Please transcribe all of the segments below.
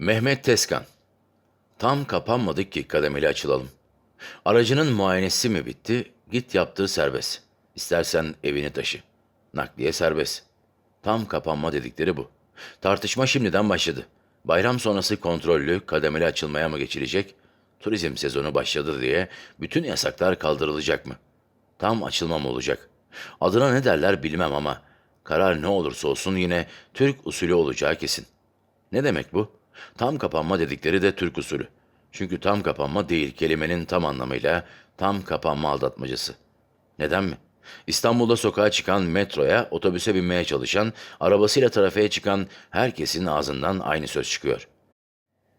Mehmet Teskan. Tam kapanmadık ki kademeli açılalım. Aracının muayenesi mi bitti? Git yaptır serbest. İstersen evini taşı. Nakliye serbest. Tam kapanma dedikleri bu. Tartışma şimdiden başladı. Bayram sonrası kontrollü kademeli açılmaya mı geçilecek? Turizm sezonu başladı diye bütün yasaklar kaldırılacak mı? Tam açılma mı olacak? Adına ne derler bilmem ama karar ne olursa olsun yine Türk usulü olacağı kesin. Ne demek bu? Tam kapanma dedikleri de Türk usulü. Çünkü tam kapanma değil kelimenin tam anlamıyla tam kapanma aldatmacası. Neden mi? İstanbul'da sokağa çıkan metroya, otobüse binmeye çalışan, arabasıyla trafiğe çıkan herkesin ağzından aynı söz çıkıyor.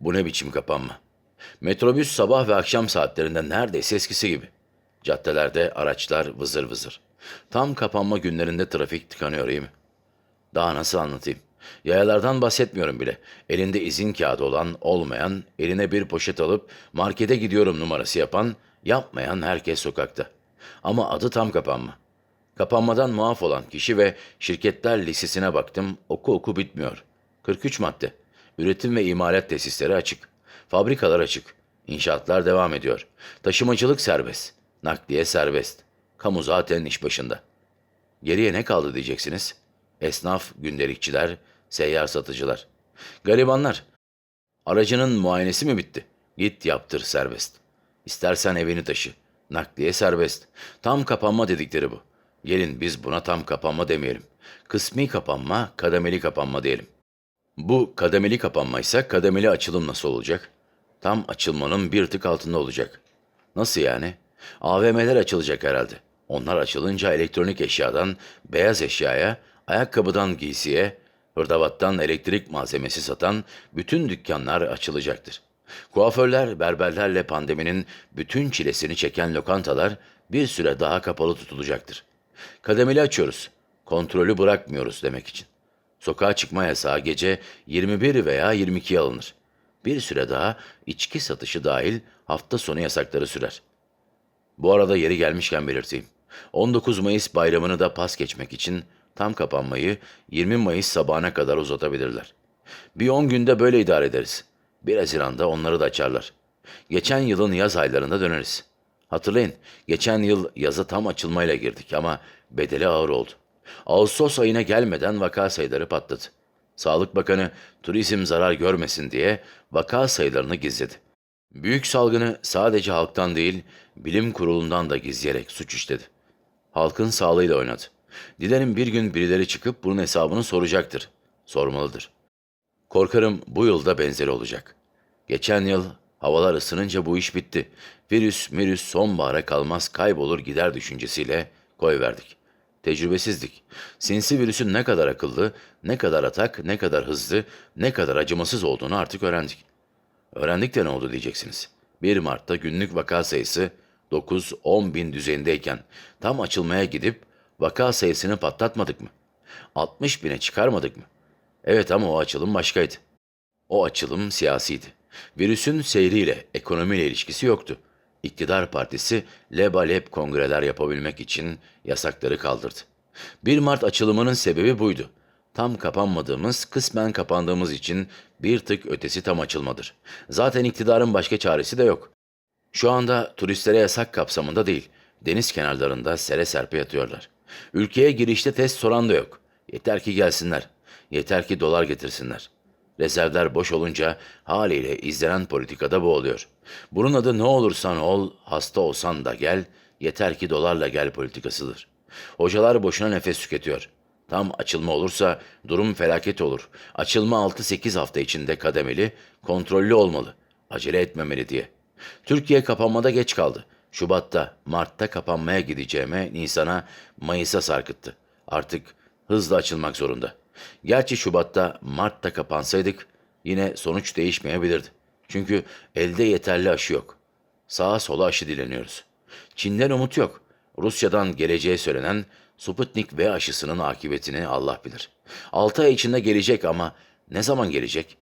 Bu ne biçim kapanma? Metrobüs sabah ve akşam saatlerinde neredeyse eskisi gibi. Caddelerde araçlar vızır vızır. Tam kapanma günlerinde trafik tıkanıyor iyi mi? Daha nasıl anlatayım? Yayalardan bahsetmiyorum bile. Elinde izin kağıdı olan, olmayan, eline bir poşet alıp markete gidiyorum numarası yapan, yapmayan herkes sokakta. Ama adı tam kapanma. Kapanmadan muaf olan kişi ve şirketler listesine baktım, oku oku bitmiyor. 43 madde. Üretim ve imalat tesisleri açık. Fabrikalar açık. İnşaatlar devam ediyor. Taşımacılık serbest. Nakliye serbest. Kamu zaten iş başında. Geriye ne kaldı diyeceksiniz? Esnaf, gündelikçiler, seyyar satıcılar. Garibanlar. Aracının muayenesi mi bitti? Git yaptır serbest. İstersen evini taşı. Nakliye serbest. Tam kapanma dedikleri bu. Gelin biz buna tam kapanma demeyelim. Kısmi kapanma, kademeli kapanma diyelim. Bu kademeli kapanmaysa kademeli açılım nasıl olacak? Tam açılmanın bir tık altında olacak. Nasıl yani? AVM'ler açılacak herhalde. Onlar açılınca elektronik eşyadan beyaz eşyaya, ayakkabıdan giysiye, hırdavattan elektrik malzemesi satan bütün dükkanlar açılacaktır. Kuaförler, berberlerle pandeminin bütün çilesini çeken lokantalar bir süre daha kapalı tutulacaktır. Kademeli açıyoruz. Kontrolü bırakmıyoruz demek için. Sokağa çıkma yasağı gece 21 veya 22'ye alınır. Bir süre daha içki satışı dahil hafta sonu yasakları sürer. Bu arada yeri gelmişken belirteyim. 19 Mayıs bayramını da pas geçmek için tam kapanmayı 20 Mayıs sabahına kadar uzatabilirler. Bir 10 günde böyle idare ederiz. 1 Haziran'da onları da açarlar. Geçen yılın yaz aylarında döneriz. Hatırlayın, geçen yıl yaza tam açılmayla girdik ama bedeli ağır oldu. Ağustos ayına gelmeden vaka sayıları patladı. Sağlık Bakanı turizm zarar görmesin diye vaka sayılarını gizledi. Büyük salgını sadece halktan değil, bilim kurulundan da gizleyerek suç işledi. Halkın sağlığıyla oynadı. Dilerim bir gün birileri çıkıp bunun hesabını soracaktır. Sormalıdır. Korkarım bu yılda benzeri olacak. Geçen yıl havalar ısınınca bu iş bitti. Virüs, mirüs sonbahara kalmaz kaybolur gider düşüncesiyle koy verdik. Tecrübesizdik. Sinsi virüsün ne kadar akıllı, ne kadar atak, ne kadar hızlı, ne kadar acımasız olduğunu artık öğrendik. Öğrendik de ne oldu diyeceksiniz. 1 Mart'ta günlük vaka sayısı 9-10 bin düzeyindeyken tam açılmaya gidip vaka sayısını patlatmadık mı? 60 bine çıkarmadık mı? Evet ama o açılım başkaydı. O açılım siyasiydi. Virüsün seyriyle, ekonomiyle ilişkisi yoktu. İktidar partisi lebalep kongreler yapabilmek için yasakları kaldırdı. 1 Mart açılımının sebebi buydu. Tam kapanmadığımız, kısmen kapandığımız için bir tık ötesi tam açılmadır. Zaten iktidarın başka çaresi de yok. Şu anda turistlere yasak kapsamında değil, deniz kenarlarında sere serpe yatıyorlar. Ülkeye girişte test soran da yok. Yeter ki gelsinler. Yeter ki dolar getirsinler. Rezervler boş olunca haliyle izlenen politikada bu oluyor. Bunun adı ne olursan ol, hasta olsan da gel, yeter ki dolarla gel politikasıdır. Hocalar boşuna nefes tüketiyor. Tam açılma olursa durum felaket olur. Açılma 6-8 hafta içinde kademeli, kontrollü olmalı. Acele etmemeli diye. Türkiye kapanmada geç kaldı. Şubat'ta, Mart'ta kapanmaya gideceğime Nisan'a, Mayıs'a sarkıttı. Artık hızla açılmak zorunda. Gerçi Şubat'ta, Mart'ta kapansaydık yine sonuç değişmeyebilirdi. Çünkü elde yeterli aşı yok. Sağa sola aşı dileniyoruz. Çin'den umut yok. Rusya'dan geleceği söylenen Sputnik V aşısının akıbetini Allah bilir. 6 ay içinde gelecek ama ne zaman gelecek?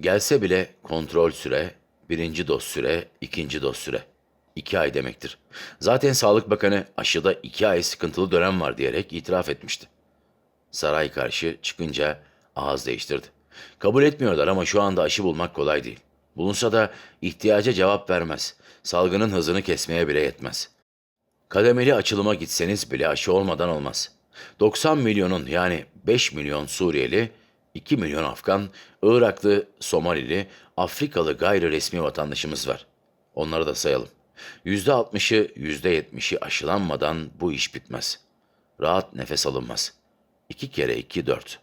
Gelse bile kontrol süre, birinci doz süre, ikinci doz süre. 2 ay demektir. Zaten Sağlık Bakanı aşıda 2 ay sıkıntılı dönem var diyerek itiraf etmişti. Saray karşı çıkınca ağız değiştirdi. Kabul etmiyorlar ama şu anda aşı bulmak kolay değil. Bulunsa da ihtiyaca cevap vermez. Salgının hızını kesmeye bile yetmez. Kademeli açılıma gitseniz bile aşı olmadan olmaz. 90 milyonun yani 5 milyon Suriyeli, 2 milyon Afgan, Iraklı, Somalili, Afrikalı gayri resmi vatandaşımız var. Onları da sayalım. %60'ı, %70'i aşılanmadan bu iş bitmez. Rahat nefes alınmaz. İki kere iki dört.